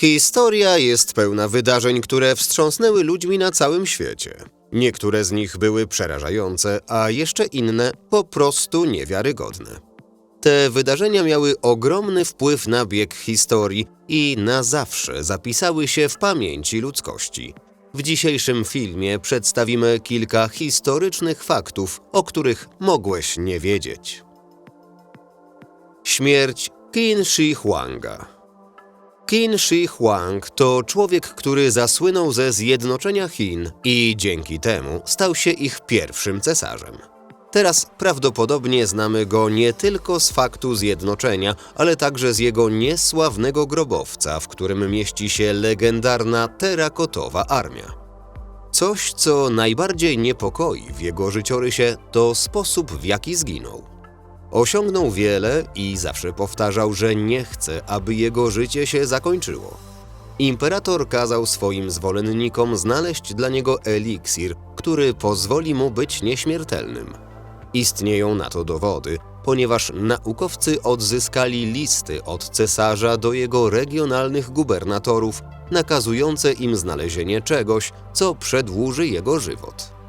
Historia jest pełna wydarzeń, które wstrząsnęły ludźmi na całym świecie. Niektóre z nich były przerażające, a jeszcze inne po prostu niewiarygodne. Te wydarzenia miały ogromny wpływ na bieg historii i na zawsze zapisały się w pamięci ludzkości. W dzisiejszym filmie przedstawimy kilka historycznych faktów, o których mogłeś nie wiedzieć. Śmierć Qin Shi Huanga Qin Shi Huang to człowiek, który zasłynął ze zjednoczenia Chin i dzięki temu stał się ich pierwszym cesarzem. Teraz prawdopodobnie znamy go nie tylko z faktu zjednoczenia, ale także z jego niesławnego grobowca, w którym mieści się legendarna terakotowa armia. Coś, co najbardziej niepokoi w jego życiorysie, to sposób, w jaki zginął. Osiągnął wiele i zawsze powtarzał, że nie chce, aby jego życie się zakończyło. Imperator kazał swoim zwolennikom znaleźć dla niego eliksir, który pozwoli mu być nieśmiertelnym. Istnieją na to dowody, ponieważ naukowcy odzyskali listy od cesarza do jego regionalnych gubernatorów, nakazujące im znalezienie czegoś, co przedłuży jego żywot.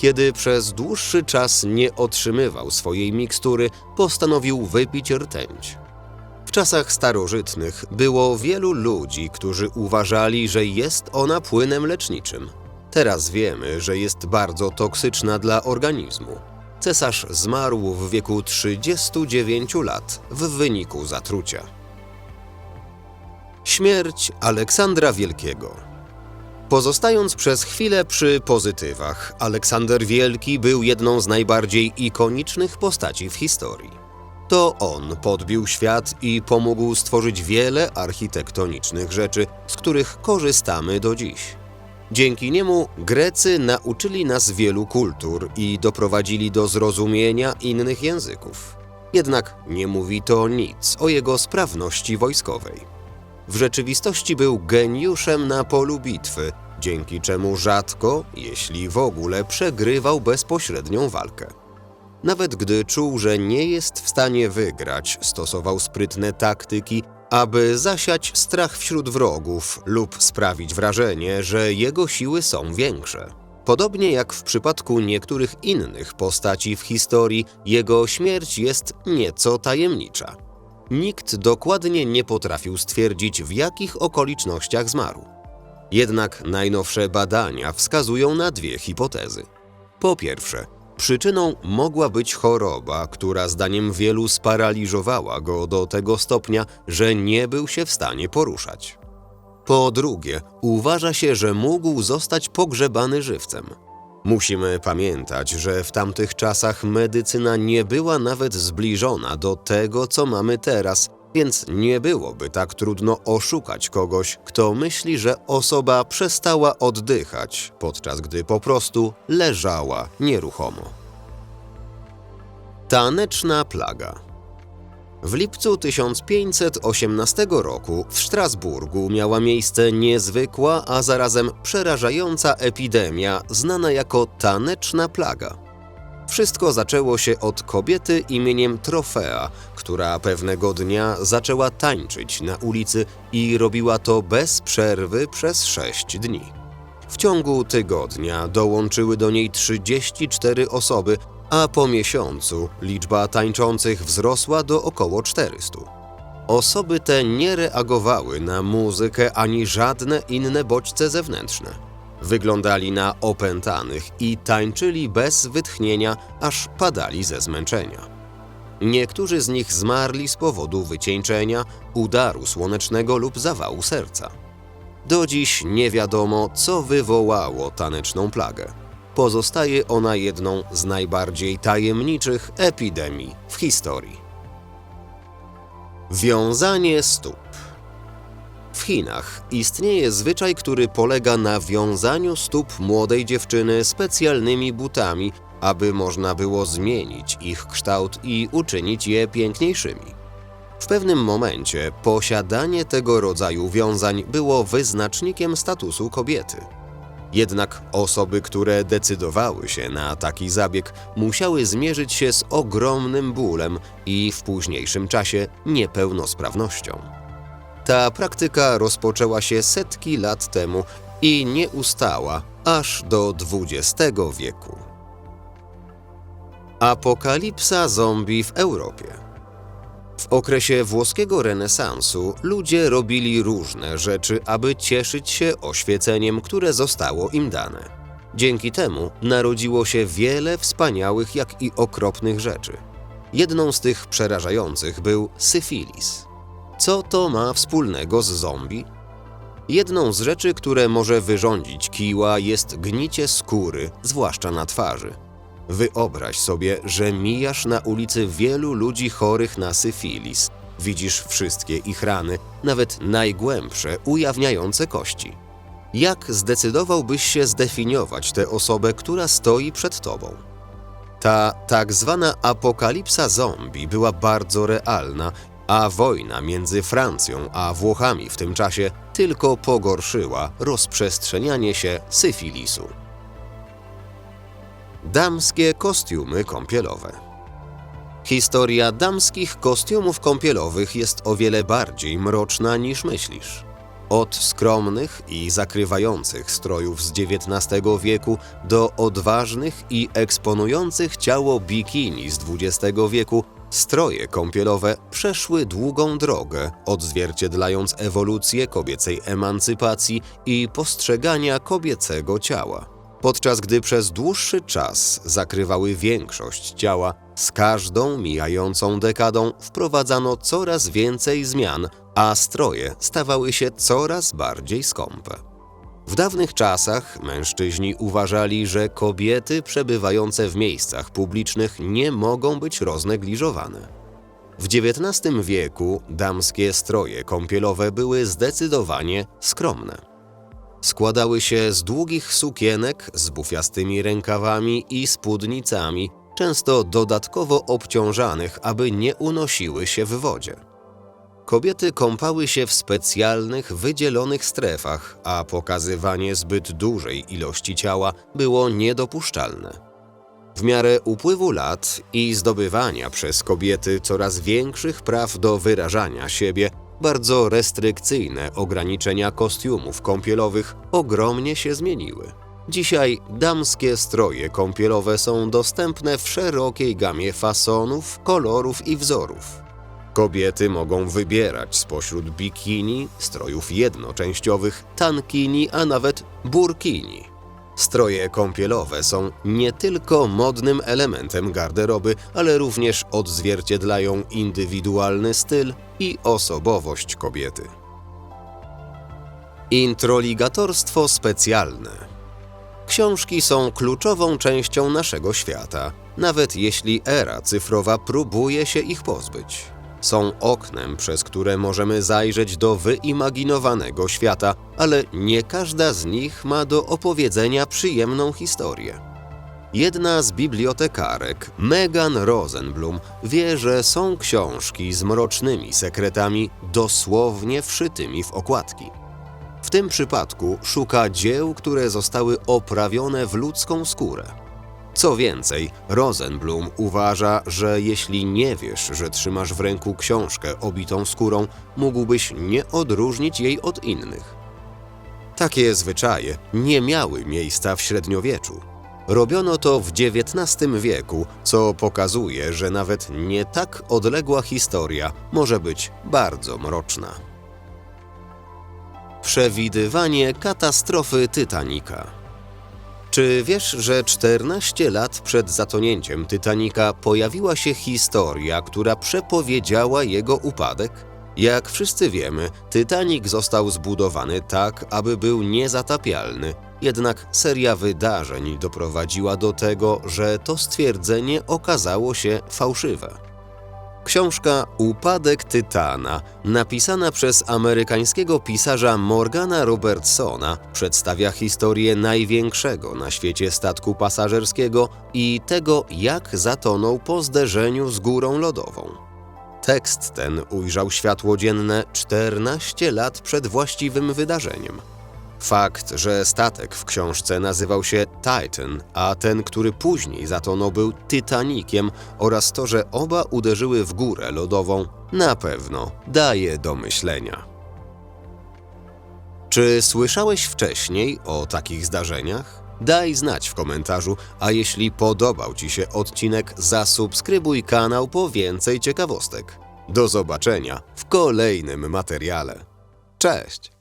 Kiedy przez dłuższy czas nie otrzymywał swojej mikstury, postanowił wypić rtęć. W czasach starożytnych było wielu ludzi, którzy uważali, że jest ona płynem leczniczym. Teraz wiemy, że jest bardzo toksyczna dla organizmu. Cesarz zmarł w wieku 39 lat w wyniku zatrucia. Śmierć Aleksandra Wielkiego. Pozostając przez chwilę przy pozytywach, Aleksander Wielki był jedną z najbardziej ikonicznych postaci w historii. To on podbił świat i pomógł stworzyć wiele architektonicznych rzeczy, z których korzystamy do dziś. Dzięki niemu Grecy nauczyli nas wielu kultur i doprowadzili do zrozumienia innych języków. Jednak nie mówi to nic o jego sprawności wojskowej. W rzeczywistości był geniuszem na polu bitwy, dzięki czemu rzadko, jeśli w ogóle, przegrywał bezpośrednią walkę. Nawet gdy czuł, że nie jest w stanie wygrać, stosował sprytne taktyki, aby zasiać strach wśród wrogów lub sprawić wrażenie, że jego siły są większe. Podobnie jak w przypadku niektórych innych postaci w historii, jego śmierć jest nieco tajemnicza. Nikt dokładnie nie potrafił stwierdzić, w jakich okolicznościach zmarł. Jednak najnowsze badania wskazują na dwie hipotezy. Po pierwsze, przyczyną mogła być choroba, która zdaniem wielu sparaliżowała go do tego stopnia, że nie był się w stanie poruszać. Po drugie, uważa się, że mógł zostać pogrzebany żywcem. Musimy pamiętać, że w tamtych czasach medycyna nie była nawet zbliżona do tego, co mamy teraz, więc nie byłoby tak trudno oszukać kogoś, kto myśli, że osoba przestała oddychać, podczas gdy po prostu leżała nieruchomo. Taneczna plaga. W lipcu 1518 roku w Strasburgu miała miejsce niezwykła, a zarazem przerażająca epidemia znana jako taneczna plaga. Wszystko zaczęło się od kobiety imieniem Trofea, która pewnego dnia zaczęła tańczyć na ulicy i robiła to bez przerwy przez sześć dni. W ciągu tygodnia dołączyły do niej 34 osoby, a po miesiącu liczba tańczących wzrosła do około 400. Osoby te nie reagowały na muzykę ani żadne inne bodźce zewnętrzne. Wyglądali na opętanych i tańczyli bez wytchnienia, aż padali ze zmęczenia. Niektórzy z nich zmarli z powodu wycieńczenia, udaru słonecznego lub zawału serca. Do dziś nie wiadomo, co wywołało taneczną plagę. Pozostaje ona jedną z najbardziej tajemniczych epidemii w historii. Wiązanie stóp. W Chinach istnieje zwyczaj, który polega na wiązaniu stóp młodej dziewczyny specjalnymi butami, aby można było zmienić ich kształt i uczynić je piękniejszymi. W pewnym momencie posiadanie tego rodzaju wiązań było wyznacznikiem statusu kobiety. Jednak osoby, które decydowały się na taki zabieg, musiały zmierzyć się z ogromnym bólem i w późniejszym czasie niepełnosprawnością. Ta praktyka rozpoczęła się setki lat temu i nie ustała aż do XX wieku. Apokalipsa zombie w Europie. W okresie włoskiego renesansu ludzie robili różne rzeczy, aby cieszyć się oświeceniem, które zostało im dane. Dzięki temu narodziło się wiele wspaniałych, jak i okropnych rzeczy. Jedną z tych przerażających był syfilis. Co to ma wspólnego z zombie? Jedną z rzeczy, które może wyrządzić kiła, jest gnicie skóry, zwłaszcza na twarzy. Wyobraź sobie, że mijasz na ulicy wielu ludzi chorych na syfilis. Widzisz wszystkie ich rany, nawet najgłębsze, ujawniające kości. Jak zdecydowałbyś się zdefiniować tę osobę, która stoi przed tobą? Ta tak zwana apokalipsa zombie była bardzo realna, a wojna między Francją a Włochami w tym czasie tylko pogorszyła rozprzestrzenianie się syfilisu. Damskie kostiumy kąpielowe. Historia damskich kostiumów kąpielowych jest o wiele bardziej mroczna niż myślisz. Od skromnych i zakrywających strojów z XIX wieku do odważnych i eksponujących ciało bikini z XX wieku, stroje kąpielowe przeszły długą drogę, odzwierciedlając ewolucję kobiecej emancypacji i postrzegania kobiecego ciała. Podczas gdy przez dłuższy czas zakrywały większość ciała, z każdą mijającą dekadą wprowadzano coraz więcej zmian, a stroje stawały się coraz bardziej skąpe. W dawnych czasach mężczyźni uważali, że kobiety przebywające w miejscach publicznych nie mogą być roznegliżowane. W XIX wieku damskie stroje kąpielowe były zdecydowanie skromne. Składały się z długich sukienek z bufiastymi rękawami i spódnicami, często dodatkowo obciążanych, aby nie unosiły się w wodzie. Kobiety kąpały się w specjalnych, wydzielonych strefach, a pokazywanie zbyt dużej ilości ciała było niedopuszczalne. W miarę upływu lat i zdobywania przez kobiety coraz większych praw do wyrażania siebie, bardzo restrykcyjne ograniczenia kostiumów kąpielowych ogromnie się zmieniły. Dzisiaj damskie stroje kąpielowe są dostępne w szerokiej gamie fasonów, kolorów i wzorów. Kobiety mogą wybierać spośród bikini, strojów jednoczęściowych, tankini, a nawet burkini. Stroje kąpielowe są nie tylko modnym elementem garderoby, ale również odzwierciedlają indywidualny styl i osobowość kobiety. Introligatorstwo specjalne. Książki są kluczową częścią naszego świata, nawet jeśli era cyfrowa próbuje się ich pozbyć. Są oknem, przez które możemy zajrzeć do wyimaginowanego świata, ale nie każda z nich ma do opowiedzenia przyjemną historię. Jedna z bibliotekarek, Megan Rosenblum, wie, że są książki z mrocznymi sekretami dosłownie wszytymi w okładki. W tym przypadku szuka dzieł, które zostały oprawione w ludzką skórę. Co więcej, Rosenblum uważa, że jeśli nie wiesz, że trzymasz w ręku książkę obitą skórą, mógłbyś nie odróżnić jej od innych. Takie zwyczaje nie miały miejsca w średniowieczu. Robiono to w XIX wieku, co pokazuje, że nawet nie tak odległa historia może być bardzo mroczna. Przewidywanie katastrofy Titanica. Czy wiesz, że 14 lat przed zatonięciem Titanica pojawiła się historia, która przepowiedziała jego upadek? Jak wszyscy wiemy, Titanic został zbudowany tak, aby był niezatapialny. Jednak seria wydarzeń doprowadziła do tego, że to stwierdzenie okazało się fałszywe. Książka Upadek Tytana, napisana przez amerykańskiego pisarza Morgana Robertsona, przedstawia historię największego na świecie statku pasażerskiego i tego, jak zatonął po zderzeniu z górą lodową. Tekst ten ujrzał światło dzienne 14 lat przed właściwym wydarzeniem. Fakt, że statek w książce nazywał się Titan, a ten, który później zatonął, był Tytanikiem, oraz to, że oba uderzyły w górę lodową, na pewno daje do myślenia. Czy słyszałeś wcześniej o takich zdarzeniach? Daj znać w komentarzu, a jeśli podobał Ci się odcinek, zasubskrybuj kanał po więcej ciekawostek. Do zobaczenia w kolejnym materiale. Cześć!